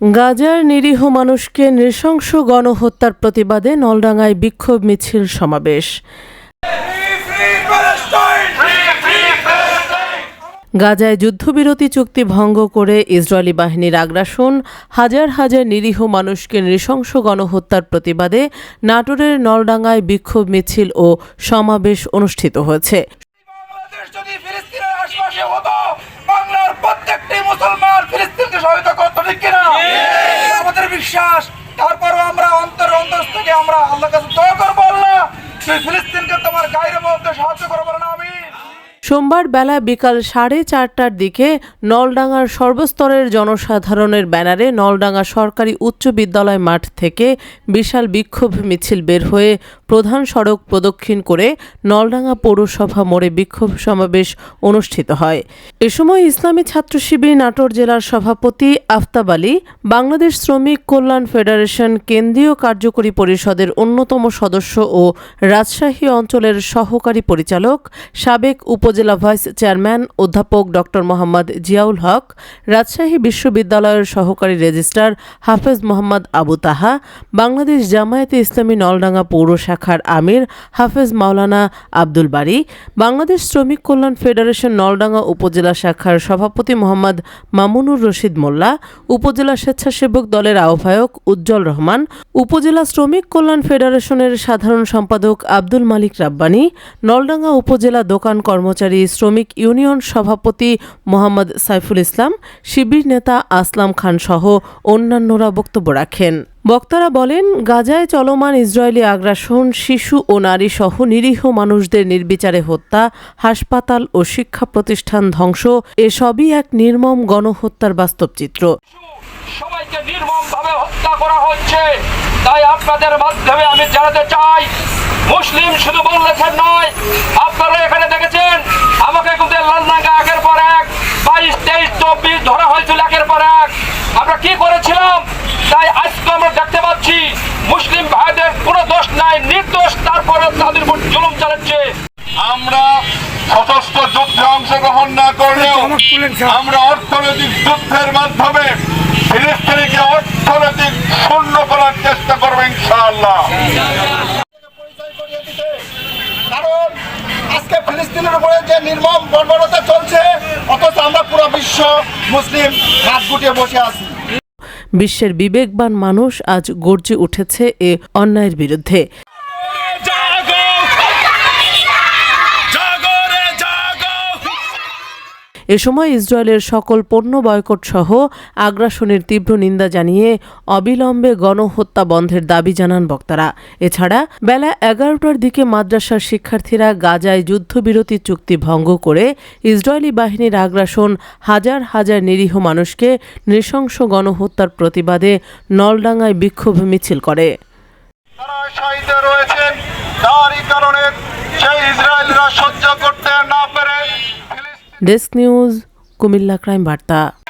গাজার নিরীহ মানুষকে নৃশংস গণহত্যার প্রতিবাদে নলডাঙ্গায় বিক্ষোভ মিছিল সমাবেশ। গাজায় যুদ্ধবিরতি চুক্তি ভঙ্গ করে ইসরায়েলি বাহিনীর আগ্রাসন, হাজার হাজার নিরীহ মানুষকে নৃশংস গণহত্যার প্রতিবাদে নাটোরের নলডাঙ্গায় বিক্ষোভ মিছিল ও সমাবেশ অনুষ্ঠিত হয়েছে। মুসলমান ঠিক কিনা? আমাদের বিশ্বাস। তারপরও আমরা অন্তর অন্তর থেকে আমরা আল্লাহ কাছে দোয়া করব আল্লাহ তুই ফিলিস্তিনকে তোমার গায়ের মধ্যে সাহায্য করব না আমি সোমবার বেলা বিকাল সাড়ে চারটার দিকে নলডাঙ্গার সর্বস্তরের জনসাধারণের ব্যানারে নলডাঙ্গা সরকারি উচ্চ বিদ্যালয় মাঠ থেকে বিশাল বিক্ষোভ মিছিল বের হয়ে প্রধান সড়ক প্রদক্ষিণ করে নলডাঙ্গা পৌরসভা মোড়ে বিক্ষোভ সমাবেশ অনুষ্ঠিত হয়। এ সময় ইসলামী ছাত্র শিবির নাটোর জেলার সভাপতি আফতাব আলী, বাংলাদেশ শ্রমিক কল্যাণ ফেডারেশন কেন্দ্রীয় কার্যকরী পরিষদের অন্যতম সদস্য ও রাজশাহী অঞ্চলের সহকারী পরিচালক সাবেক উপজেলা ভাইস চেয়ারম্যান অধ্যাপক ডক্টর মোহাম্মদ জিয়াউল হক, রাজশাহী বিশ্ববিদ্যালয়ের সহকারী রেজিস্ট্রার হাফেজ মোহাম্মদ আবু তাহা, বাংলাদেশ জামায়াতে ইসলামী নলডাঙ্গা পৌর শাখার আমির হাফেজ মাওলানা আব্দুল বারী, বাংলাদেশ শ্রমিক কল্যাণ ফেডারেশন নলডাঙ্গা উপজেলা শাখার সভাপতি মোহাম্মদ মামুনুর রশিদ মোল্লা, উপজেলা স্বেচ্ছাসেবক দলের আহ্বায়ক উজ্জ্বল রহমান, উপজেলা শ্রমিক কল্যাণ ফেডারেশনের সাধারণ সম্পাদক আব্দুল মালিক রাব্বানী, নলডাঙ্গা উপজেলা দোকান কর্মচারী শ্রমিক ইউনিয়ন সভাপতি মোহাম্মদ সাইফুল ইসলাম, শিবির নেতা আসলাম খান সহ অন্যান্যরা বক্তব্য রাখেন। বক্তারা বলেন, গাজায় চলমান ইসরায়েলি আগ্রাসন শিশু ও নারী সহ নিরীহ মানুষদের নির্বিচারে হত্যা, হাসপাতাল ও শিক্ষা প্রতিষ্ঠান ধ্বংস, এসবই এক নির্মম গণহত্যার বাস্তব চিত্র সবাইকে নির্মম ভাবে হত্যা করা হচ্ছে। তাই আপনাদের মাধ্যমে আমি জানাতে চাই, মুসলিম শুধু বাংলাদেশের নয়, আপনারা এখানে দেখেছেন করেছিলাম তাই আজকে আমরা দেখতে পাচ্ছি মুসলিম ভাইদের কোনো দোষ নাই নির্দোষ তারপরে তাদের উপর জুলুম চালাচ্ছে। আমরা সশস্ত্র যুদ্ধে অংশগ্রহণ না করলেও আমরা অর্থনৈতিক যুদ্ধের মাধ্যমে ফিলিস্তিনিকে অর্থনৈতিক শূন্য করার চেষ্টা করব ইনশাআল্লাহ। কারণ আজকে ফিলিস্তিনের উপরে যে নির্মম বর্বরতা চলছে অথচ আমরা পুরো বিশ্ব মুসলিম হাত গুটিয়ে বসে আছি। বিশ্বের বিবেকবান মানুষ আজ গর্জে উঠেছে এ অন্যায়ের বিরুদ্ধে। এ সময় ইসরায়েলের সকল পণ্য বয়কট সহ আগ্রাসনের তীব্র নিন্দা জানিয়ে অবিলম্বে গণহত্যা বন্ধের দাবি জানান বক্তারা। এছাড়া বেলা এগারোটার দিকে মাদ্রাসার শিক্ষার্থীরা গাজায় যুদ্ধবিরতি চুক্তি ভঙ্গ করে ইসরায়েলি বাহিনীর আগ্রাসন হাজার হাজার নিরীহ মানুষকে নৃশংস গণহত্যার প্রতিবাদে নলডাঙ্গায় বিক্ষোভ মিছিল করে। রয়েছেন, তারই কারণে সেই ইসরায়েলরা সহ্য করতে না পেরে ফিলিস্তিন ডেস্ক